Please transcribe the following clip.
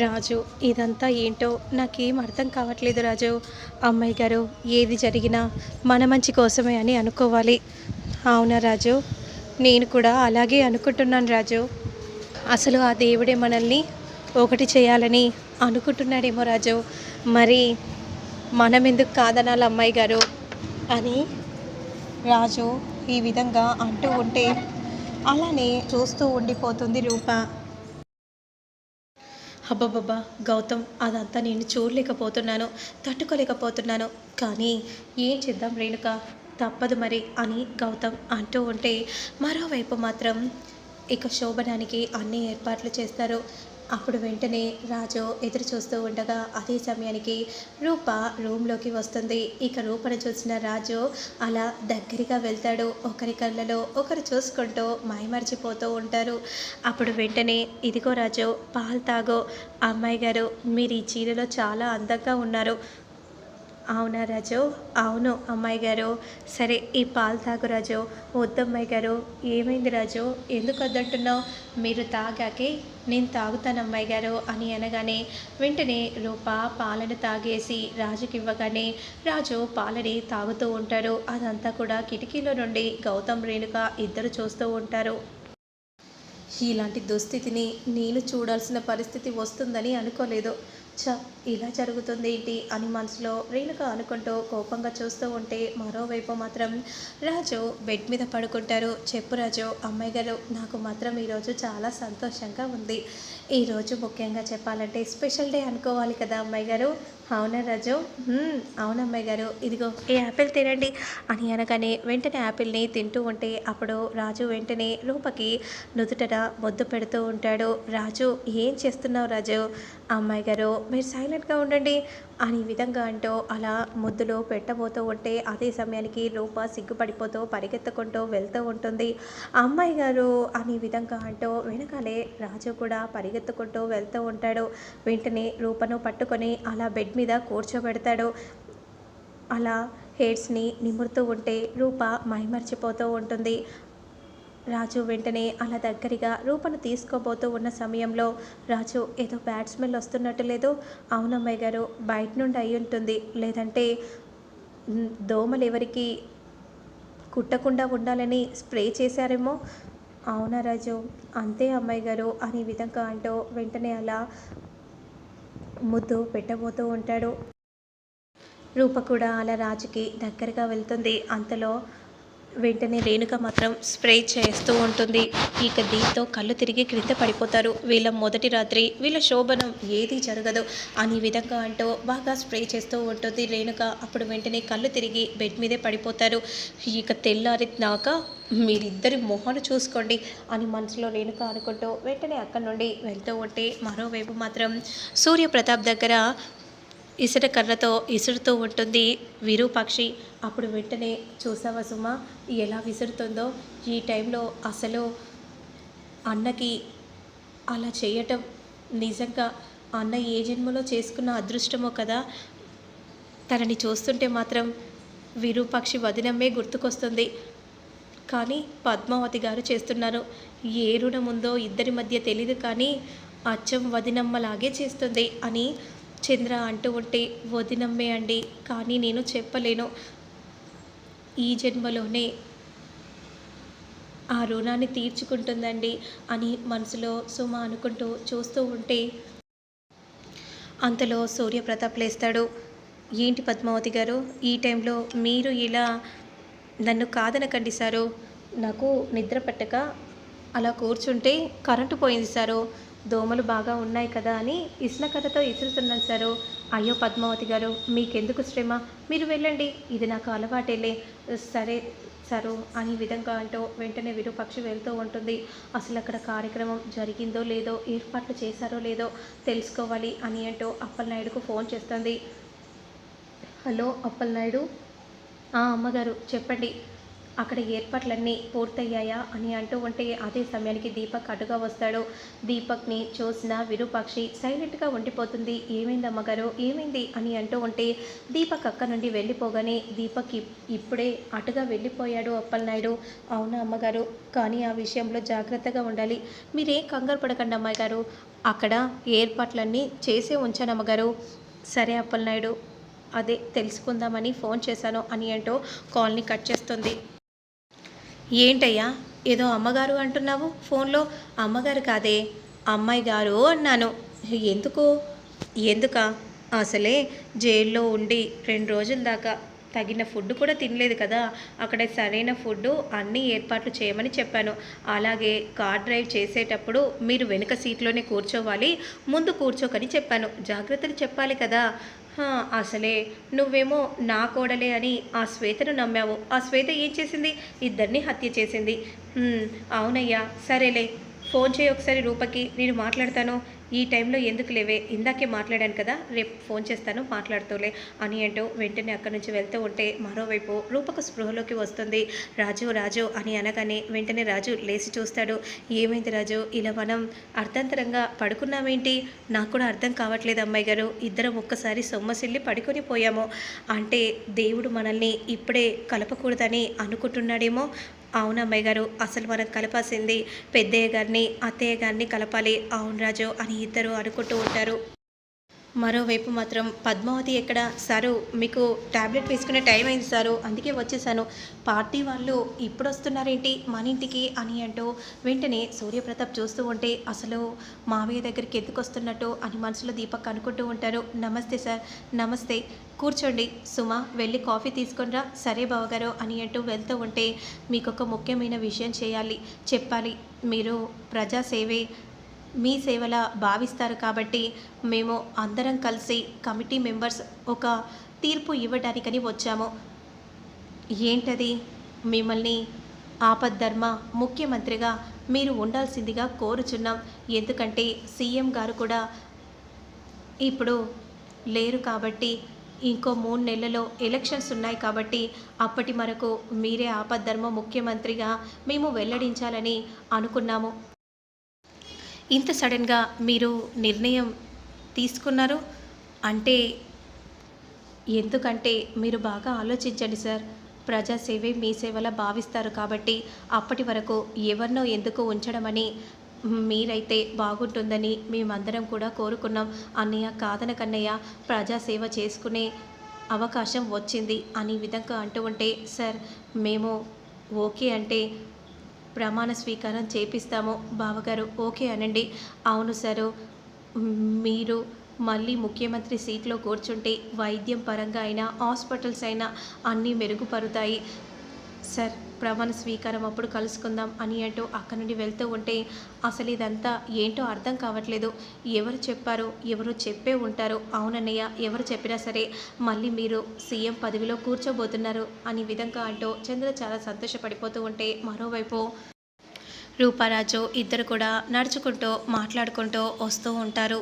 రాజు ఇదంతా ఏంటో నాకేం అర్థం కావట్లేదు రాజు. అమ్మాయి గారు ఏది జరిగినా మన మంచి కోసమే అని అనుకోవాలి. అవునా రాజు? నేను కూడా అలాగే అనుకుంటున్నాను రాజు. అసలు ఆ దేవుడే మనల్ని ఒకటి చేయాలని అనుకుంటున్నాడేమో రాజు. మరి మనం ఎందుకు కాదనాలి అమ్మాయి గారు? అని రాజు ఈ విధంగా అంటూ ఉంటే అలానే చూస్తూ ఉండిపోతుంది రూప. అబ్బబ్బబ్బా గౌతమ్ అదంతా నేను చూడలేకపోతున్నాను తట్టుకోలేకపోతున్నాను. కానీ ఏం చేద్దాం రేణుక? తప్పదు మరి అని గౌతమ్ అంటూ ఉంటే మరోవైపు మాత్రం ఇక శోభనానికి అన్ని ఏర్పాట్లు చేస్తారు. అప్పుడు వెంటనే రాజు ఎదురు చూస్తూ ఉండగా అదే సమయానికి రూప రూమ్లోకి వస్తుంది. ఇక రూపను చూసిన రాజు అలా దగ్గరగా వెళ్తాడు. ఒకరి కళ్ళలో ఒకరు చూసుకుంటూ మైమర్చిపోతూ ఉంటారు. అప్పుడు వెంటనే ఇదిగో రాజు పాలు తాగో. అమ్మాయి గారు మీరు ఈ చీరలో చాలా అందంగా ఉన్నారు. అవునా రాజు? అవును అమ్మాయి గారు. సరే ఈ పాలు తాగు రాజు. వద్దమ్మాయి గారు. ఏమైంది రాజు? ఎందుకు వద్దంటున్నావు? మీరు తాగాకే నేను తాగుతాను అమ్మాయి గారు అని అనగానే వెంటనే రూప పాలను తాగేసి రాజుకి ఇవ్వగానే రాజు పాలని తాగుతూ ఉంటారు. అదంతా కూడా కిటికీలో నుండి గౌతమ్ రేణుక ఇద్దరు చూస్తూ ఉంటారు. ఇలాంటి దుస్థితిని నేను చూడాల్సిన పరిస్థితి వస్తుందని అనుకోలేదు. చ ఇలా జరుగుతుంది ఏంటి అని మనసులో రేణుక అనుకుంటూ కోపంగా చూస్తూ ఉంటే మరోవైపు మాత్రం రాజు బెడ్ మీద పడుకుంటారు. చెప్పు రాజు అమ్మాయి గారు నాకు మాత్రం ఈరోజు చాలా సంతోషంగా ఉంది. ఈరోజు ముఖ్యంగా చెప్పాలంటే స్పెషల్ డే అనుకోవాలి కదా అమ్మాయి గారు. అవునా రాజు? అవునమ్మాయి అవును అమ్మాయి గారు. ఇదిగో ఈ యాపిల్ తినండి అని అనగానే వెంటనే యాపిల్ని తింటూ ఉంటే అప్పుడు రాజు వెంటనే రూపకి నుదుటన మొద్దు పెడుతూ ఉంటాడు. రాజు ఏం చేస్తున్నావు రాజు? అమ్మాయి గారు మీరు సైలెంట్గా ఉండండి. అని విధంగా అంటూ అలా ముద్దులో పెట్టబోతూ ఉంటే అదే సమయానికి రూప సిగ్గుపడిపోతూ పరిగెత్తుకుంటూ వెళ్తూ ఉంటుంది. అమ్మాయి గారు అని విధంగా అంటూ వెనకాలే రాజు కూడా పరిగెత్తుకుంటూ వెళ్తూ ఉంటాడు. వెంటనే రూపను పట్టుకొని అలా బెడ్ మీద కూర్చోబెడతాడు. అలా హెయిర్స్ని నిమురుతూ ఉంటే రూప మైమర్చిపోతూ ఉంటుంది. రాజు వెంటనే అలా దగ్గరగా రూపను తీసుకోబోతూ ఉన్న సమయంలో రాజు ఏదో బ్యాడ్ స్మెల్ వస్తున్నట్టు లేదు. అవునమ్మాయి గారు బయట నుండి అయి ఉంటుంది. లేదంటే దోమలు ఎవరికి కుట్టకుండా ఉండాలని స్ప్రే చేశారేమో. అవునా రాజు? అంతే అమ్మాయి గారు అనే విధంగా అంటూ వెంటనే అలా ముద్దు పెట్టబోతూ ఉంటాడు. రూప కూడా అలా రాజుకి దగ్గరగా వెళ్తుంది. అంతలో వెంటనే రేణుక మాత్రం స్ప్రే చేస్తూ ఉంటుంది. ఇక దీంతో కళ్ళు తిరిగి క్రింద పడిపోతారు. వీళ్ళ మొదటి రాత్రి వీళ్ళ శోభనం ఏది జరగదు. అని విధంగా అంటూ బాగా స్ప్రే చేస్తూ ఉంటుంది రేణుక. అప్పుడు వెంటనే కళ్ళు తిరిగి బెడ్ మీదే పడిపోతారు. ఇక తెల్లారినాక మీరిద్దరి మొహాలు చూసుకోండి అని మనసులో రేణుక అనుకుంటూ వెంటనే అక్కడి నుండి వెళ్తూ ఉంటే మరోవైపు మాత్రం సూర్యప్రతాప్ దగ్గర ఇసుట కర్రతో ఇసురుతూ ఉంటుంది విరూపాక్షి. అప్పుడు వెంటనే చూసావా సుమ ఎలా విసురుతుందో? ఈ టైంలో అసలు అన్నకి అలా చేయటం నిజంగా అన్న ఏ జన్మలో చేసుకున్న అదృష్టమో కదా? తనని చూస్తుంటే మాత్రం విరూపాక్షి వదినమ్మే గుర్తుకొస్తుంది. కానీ పద్మావతి గారు చేస్తున్నారు. ఏ రుణం ఉందో ఇద్దరి మధ్య తెలియదు కానీ అచ్చం వదినమ్మలాగే చేస్తుంది అని చంద్ర అంటూ ఉంటే వదినమ్మే అండి కానీ నేను చెప్పలేను. ఈ జన్మలోనే ఆ రుణాన్ని తీర్చుకుంటుందండి అని మనసులో సుమ అనుకుంటూ చూస్తూ ఉంటే అంతలో సూర్యప్రతాప్ లేస్తాడు. ఏంటి పద్మావతి గారు ఈ టైంలో మీరు ఇలా నన్ను కాదనకండి సారు. నాకు నిద్ర పట్టక అలా కూర్చుంటే కరెంటు పోయింది సారు. దోమలు బాగా ఉన్నాయి కదా అని ఇసునకర్రతో ఇసురుతున్నాను సారు. అయ్యో పద్మావతి గారు మీకెందుకు శ్రమ? మీరు వెళ్ళండి ఇది నాకు అలవాటేలే. సరే సారు అని విధంగా అంటూ వెంటనే విరూపక్షి వెళ్తూ ఉంటుంది. అసలు అక్కడ కార్యక్రమం జరిగిందో లేదో ఏర్పాట్లు చేశారో లేదో తెలుసుకోవాలి అని అంటూ అప్పలనాయుడుకు ఫోన్ చేస్తుంది. హలో అప్పలనాయుడు? "ఆ, అమ్మగారు చెప్పండి. అక్కడ ఏర్పాట్లన్నీ పూర్తయ్యాయా అని అంటూ ఉంటే అదే సమయానికి దీపక్ అటుగా వస్తాడు. దీపక్ని చూసిన విరూపాక్షి సైలెంట్గా ఉండిపోతుంది. ఏమైంది అమ్మగారు ఏమైంది? అని అంటూ ఉంటే దీపక్ అక్క నుండి వెళ్ళిపోగానే దీపక్ ఇప్పుడే అటుగా వెళ్ళిపోయాడు అప్పలనాయుడు. అవునా అమ్మగారు కానీ ఆ విషయంలో జాగ్రత్తగా ఉండాలి. మీరేం కంగారు పడకండి అమ్మాయి గారు. అక్కడ ఏర్పాట్లన్నీ చేసే ఉంచాను అమ్మగారు సరే అప్పలనాయుడు. అదే తెలుసుకుందామని ఫోన్ చేశాను అని అంటూ కాల్ని కట్ చేస్తుంది. ఏంటయ్యా ఏదో అమ్మగారు అంటున్నావు? ఫోన్లో అమ్మగారు కాదే అమ్మాయి గారు అన్నాను. ఎందుకు? ఎందుక? అసలే జైల్లో ఉండి రెండు రోజుల దాకా తగిన ఫుడ్ కూడా తినలేదు కదా. అక్కడ సరైన ఫుడ్ అన్ని ఏర్పాట్లు చేయమని చెప్పాను. అలాగే కార్ డ్రైవ్ చేసేటప్పుడు మీరు వెనుక సీట్లోనే కూర్చోవాలి ముందు కూర్చోకని చెప్పాను. జాగ్రత్తలు చెప్పాలి కదా. అసలే. నువ్వేమో నా కోడలే అని ఆ శ్వేతను నమ్మావు. ఆ శ్వేత ఏం చేసింది? ఇద్దరిని హత్య చేసింది. అవునయ్యా. సరేలే. ఫోన్ చేయి ఒకసారి రూపకి. నేను మాట్లాడతాను. ఈ టైంలో ఎందుకు లేవే? ఇందాకే మాట్లాడాను కదా రేపు ఫోన్ చేస్తాను మాట్లాడుతూలే అని అంటూ వెంటనే అక్కడి నుంచి వెళ్తూ ఉంటే మరోవైపు రూపకు స్పృహలోకి వస్తుంది. రాజు రాజు అని అనగానే వెంటనే రాజు లేచి చూస్తాడు. ఏమైంది రాజు? ఇలా మనం అర్ధంతరంగా పడుకున్నామేంటి? నాకు కూడా అర్థం కావట్లేదు అమ్మాయి గారు. ఇద్దరం ఒక్కసారి సొమ్మసిల్లి పడుకొని పోయాము. అంటే దేవుడు మనల్ని ఇప్పుడే కలపకూడదని అనుకుంటున్నాడేమో? అవును అమ్మాయి గారు అసలు మనం కలపాల్సింది పెద్దయ్య గారిని అత్తయ్య గారిని కలపాలి. అవును రాజు అని ఇద్దరు అనుకుంటూ ఉంటారు. మరోవైపు మాత్రం పద్మావతి ఎక్కడ? సారు మీకు టాబ్లెట్ వేసుకునే టైం అయింది సారు. అందుకే వచ్చేసాను. పార్టీ వాళ్ళు ఇప్పుడు వస్తున్నారేంటి మన ఇంటికి అని అంటూ వెంటనే సూర్యప్రతాప్ చూస్తూ ఉంటే అసలు మావయ్య దగ్గరికి ఎందుకు వస్తున్నట్టు అని మనసులో దీపక్ అనుకుంటూ ఉంటారు. నమస్తే సార్. నమస్తే. కూర్చోండి. సుమ వెళ్ళి కాఫీ తీసుకొనిరా సరే బావగారు అని అంటూ వెళ్తూ ఉంటే మీకు ఒక ముఖ్యమైన విషయం చేయాలి. చెప్పాలి. మీరు ప్రజాసేవే మీ సేవలా భావిస్తారు కాబట్టి మేము అందరం కలిసి కమిటీ మెంబర్స్ ఒక తీర్పు ఇవ్వడానికని వచ్చాము. ఏంటది? మిమ్మల్ని ఆపద్ధర్మ ముఖ్యమంత్రిగా మీరు ఉండాల్సిందిగా కోరుచున్నాం. ఎందుకంటే సీఎం గారు కూడా ఇప్పుడు లేరు కాబట్టి ఇంకో మూడు నెలల్లో ఎలక్షన్స్ ఉన్నాయి కాబట్టి అప్పటి వరకు మీరే ఆపద్ధర్మ ముఖ్యమంత్రిగా మేము వెల్లడించాలని అనుకున్నాము. ఇంత సడన్గా మీరు నిర్ణయం తీసుకున్నారు? అంటే ఎందుకంటే మీరు బాగా ఆలోచించండి సార్. ప్రజాసేవే మీ సేవలా భావిస్తారు కాబట్టి అప్పటి వరకు ఎవరినో ఎందుకు ఉంచడమని మీరైతే బాగుంటుందని మేమందరం కూడా కోరుకున్నాం. అన్నయ్య కాదన కన్నయ్య ప్రజాసేవ చేసుకునే అవకాశం వచ్చింది అని విధంగా అంటూ ఉంటే సార్ మేము ఓకే అంటే ప్రమాణ స్వీకారం చేపిస్తాము. బావగారు ఓకే అనండి. అవును సారు. మీరు మళ్ళీ ముఖ్యమంత్రి సీట్లో కూర్చుంటే వైద్యం పరంగా అయినా హాస్పిటల్స్ అయినా అన్నీ మెరుగుపరుతాయి. సార్ ప్రమాణ స్వీకారం అప్పుడు కలుసుకుందాం అని అంటూ అక్కడి నుండి వెళ్తూ ఉంటే అసలు ఇదంతా ఏంటో అర్థం కావట్లేదు. ఎవరు చెప్పారు ఎవరు చెప్పే ఉంటారు అవునన్నయ్య ఎవరు చెప్పినా సరే మళ్ళీ మీరు సీఎం పదవిలో కూర్చోబోతున్నారు అని విధంగా అంటూ చంద్ర చాలా సంతోషపడిపోతూ ఉంటే మరోవైపు రూపారాజు ఇద్దరు కూడా నడుచుకుంటూ మాట్లాడుకుంటూ వస్తూ ఉంటారు.